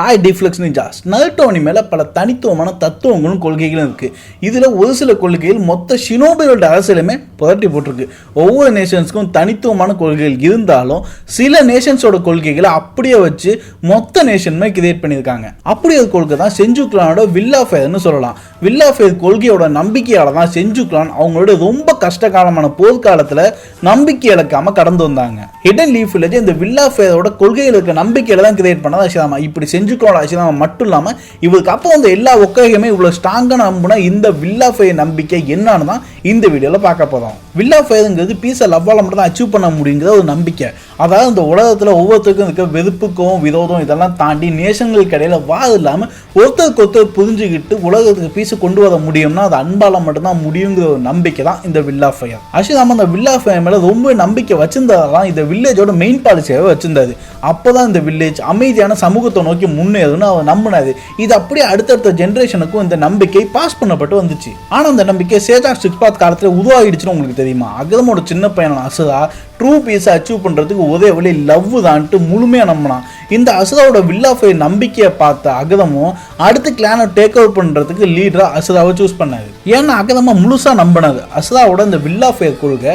Hi deflects ஜாஸ் நல்டோனி மேலே பல தனித்துவமான தத்துவங்களும் கொள்கைகளும் இருக்குது இதில் ஒரு சில கொள்கைகள் மொத்த ஷினோபியோட அரசியலுமே புரட்டி போட்டிருக்கு. ஒவ்வொரு நேஷன்ஸ்க்கும் தனித்துவமான கொள்கைகள் இருந்தாலும் சில நேஷன்ஸோட கொள்கைகளை அப்படியே வச்சு மொத்த நேஷனுமே கிரியேட் பண்ணியிருக்காங்க. அப்படி ஒரு கொள்கை தான் செஞ்சு கிளானோட வில்லா ஃபேர்னு சொல்லலாம். வில்லா ஃபேர் கொள்கையோட நம்பிக்கையால தான் செஞ்சு கிளான் அவங்களோட ரொம்ப கஷ்டகாலமான போர்க்காலத்தில் நம்பிக்கை இழக்காமல் கடந்து வந்தாங்க. ஹிடன் லீஃப் வில்லேஜ் இந்த வில்லா ஃபேரோட கொள்கையில் இருக்க நம்பிக்கையில தான் கிரியேட் பண்ணது இப்படி இப்படி செஞ்சுக்கோட அசிதாமா மட்டும் இல்லாமல் இவருக்கு அப்போ வந்து எல்லா ஒக்கையுமே இவ்வளோ ஸ்ட்ராங்காக நம்பினா இந்த வில்லா ஃபயர் நம்பிக்கை என்னன்னு தான் இந்த வீடியோவில் பார்க்க போகிறோம் வில்லா ஃபயருங்கிறது பீஸை லவ்வால் மட்டும் தான் அச்சீவ் பண்ண முடியுங்கிற ஒரு நம்பிக்கை. அதாவது இந்த உலகத்தில் ஒவ்வொருத்தருக்கும் இருக்க வெறுப்புக்கும் விரோதம் இதெல்லாம் தாண்டி நேஷன்களுக்கு இடையில வாது இல்லாமல் ஒருத்தருக்கு ஒருத்தர் புரிஞ்சுக்கிட்டு உலகத்துக்கு பீஸை கொண்டு வர முடியும்னா அது அன்பால் மட்டும்தான் முடியுங்கிற ஒரு நம்பிக்கை தான் இந்த வில்லா ஃபயர் அஷிதாம அந்த வில்லா ஃபயர் மேலே ரொம்ப நம்பிக்கை வச்சிருந்ததெல்லாம் இந்த வில்லேஜோட மெயின் பாலிசியாகவே வச்சிருந்தாரு அப்போ தான் இந்த வில்லேஜ் அமைதியான சமூகத்தை நோக்கி முன்னேறும்னு அவர் நம்பினாரு. இது அப்படியே அடுத்தடுத்த ஜென்ரேஷனுக்கும் இந்த நம்பிக்கை பாஸ் பண்ணப்பட்டு வந்துச்சு. ஆனால் அந்த நம்பிக்கை சேஜாக் சிக்ஸ்பாத் காலத்தில் உருவாகிடுச்சுன்னு உங்களுக்கு தெரியுமா? அகதமோட சின்ன பையன் அசுதா ட்ரூ பீஸை அச்சீவ் பண்ணுறதுக்கு ஒரே வழி லவ் தான்ட்டு முழுமையாக நம்பினான். இந்த அசுதாவோட வில்லாஃபை நம்பிக்கையை பார்த்த அகதமும் அடுத்து கிளானை டேக் ஓவர் பண்ணுறதுக்கு லீடராக அசுதாவை சூஸ் பண்ணாரு. ஏன்னா அகதமா முழுசாக நம்பினது. அசுதாவோட இந்த வில்லாஃபை கொள்கை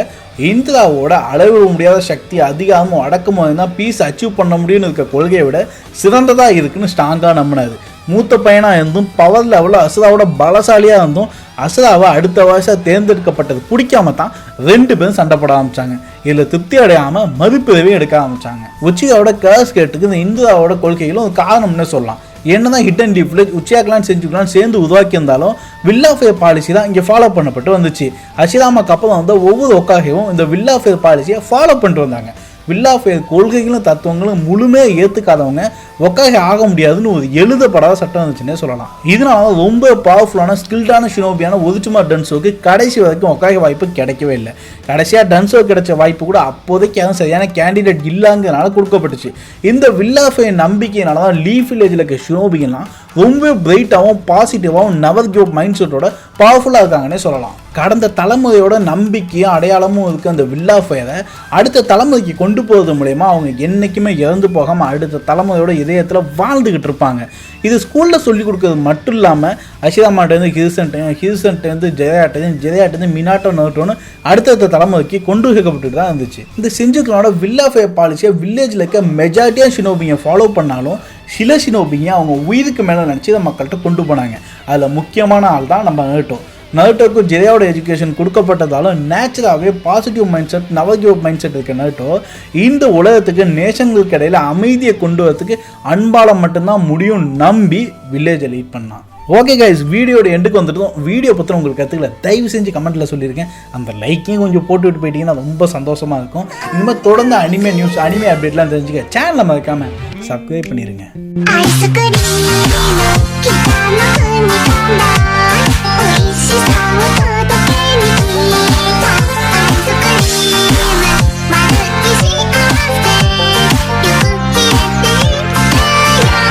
இந்திராவோட அளவிட முடியாத சக்தி அதிகமும் அடக்கமாக தான் பீஸ் அச்சீவ் பண்ண முடியும்னு இருக்க கொள்கையை விட சிறந்ததாக இருக்குன்னு ஸ்ட்ராங்காக நம்பினாரு மூத்த பையனாக இருந்தும் பவர் லெவலில் அசுதாவோட பலசாலியாக இருந்தும் அசுதாவை அடுத்த வருஷம் தேர்ந்தெடுக்கப்பட்டது. பிடிக்காம தான் ரெண்டு பேரும் சண்டை போட ஆரம்பித்தாங்க இதில் திருப்தி அடையாமல் மறுபிறவே எடுக்க ஆரம்பித்தாங்க உச்சிகாவோட கேஸ் கேட்டுக்கு இந்த இந்திராவோட கொள்கைகளும் ஒரு காரணம்னே சொல்லலாம்? என்னதான் ஹிட் அண்ட் டிஃப்ளேஜ் உச்சியாக்கலாம் செஞ்சுக்கலாம் சேர்ந்து உருவாக்கி இருந்தாலும் வில்லா ஃபேர் பாலிசி தான் இங்கே ஃபாலோ பண்ணப்பட்டு வந்துச்சு. அஷிதாமாக்கு அப்புறம் வந்து ஒவ்வொரு ஒக்காகவும் இந்த வில்லா ஃபேர் பாலிசியை ஃபாலோ பண்ணிட்டு வந்தாங்க. வில்லாஃபையர் கொள்கைகளும் தத்துவங்களும் முழுமையாக ஏற்றுக்காதவங்க ஒக்காக ஆக முடியாதுன்னு ஒரு எழுதப்படாத சட்டம் இருந்துச்சுன்னே சொல்லலாம். இதனால ரொம்ப பவர்ஃபுல்லான ஸ்கில்டான ஷினோபியான ஒதுச்சுமா டன்சோக்கு கடைசி வரைக்கும் ஒக்காக வாய்ப்பு கிடைக்கவே இல்லை. கடைசியாக டன்ஸோ கிடைச்ச வாய்ப்பு கூட அப்போதைக்கு அதுவும் சரியான கேண்டிடேட் இல்லைங்கிறனால கொடுக்கப்பட்டுச்சு. இந்த வில்லாஃபே நம்பிக்கையினால தான் லீஃப் வில்லேஜில் இருக்க ஷினோபிகள்லாம் ரொம்ப பிரைட்டாகவும் பாசிட்டிவாகவும் நவர் கியூப் மைண்ட் செட்டோட பவர்ஃபுல்லாக இருக்காங்கன்னே சொல்லலாம். கடந்த தலைமுறையோட நம்பிக்கையும் அடையாளமும் இருக்க அந்த வில்லா ஃபயரை அடுத்த தலைமுறைக்கு கொண்டு போகிறது மூலயமா அவங்க என்றைக்குமே இறந்து போகாமல் அடுத்த தலைமுறையோட இதயத்தில் வாழ்ந்துக்கிட்டு இருப்பாங்க. இது ஸ்கூலில் சொல்லிக் கொடுக்கறது மட்டும் இல்லாமல் அஷிதாமாட்டேருந்து ஹிருசன்ட்டையும் ஹிருசன்ட்டேருந்து ஜெயாட்டையும் ஜெயாட்டேருந்து மினாட்டோ நோட்டோன்னு அடுத்தடுத்த தலைமுறைக்கு கொண்டு வைக்கப்பட்டு தான் இருந்துச்சு. இந்த செஞ்சுக்கலோட வில்லா ஃபயர் பாலிசியை வில்லேஜில் இருக்க மெஜாரிட்டியாக ஷினோபிங்க ஃபாலோ பண்ணாலும் சில ஷினோபிங்க அவங்க உயிருக்கு மேலே நினச்சி இதை மக்கள்கிட்ட கொண்டு போனாங்க. அதில் முக்கியமான ஆள் தான் நம்ம நேட்டோ நர்ட்டோக்கு ஜெயாவோட எஜுகேஷன் கொடுக்கப்பட்டதாலும் நேச்சுரலாகவே positive mind set negative mind set இருக்க நர்ட்டோ இந்த உலகத்துக்கு நேஷன்களுக்கு இடையில் அமைதியை கொண்டு வரதுக்கு அன்பால் மட்டும்தான் முடியும் நம்பி வில்லேஜை லீட் பண்ணான். ஓகே கைஸ் வீடியோட எண்டுக்கு வந்துட்டோம். வீடியோ பற்றி உங்களுக்கு கற்றுக்கல தயவு செஞ்சு கமெண்ட்டில் சொல்லியிருக்கேன் அந்த லைக்கையும் கொஞ்சம் போட்டு விட்டு போயிட்டீங்கன்னா ரொம்ப சந்தோஷமாக இருக்கும். இனிமேல் தொடர்ந்து அனிமே நியூஸ் அனிமே அப்டேட்லாம் தெரிஞ்சுக்க சேனலை மறக்காமல் சப்ஸ்கிரைப் பண்ணிடுங்க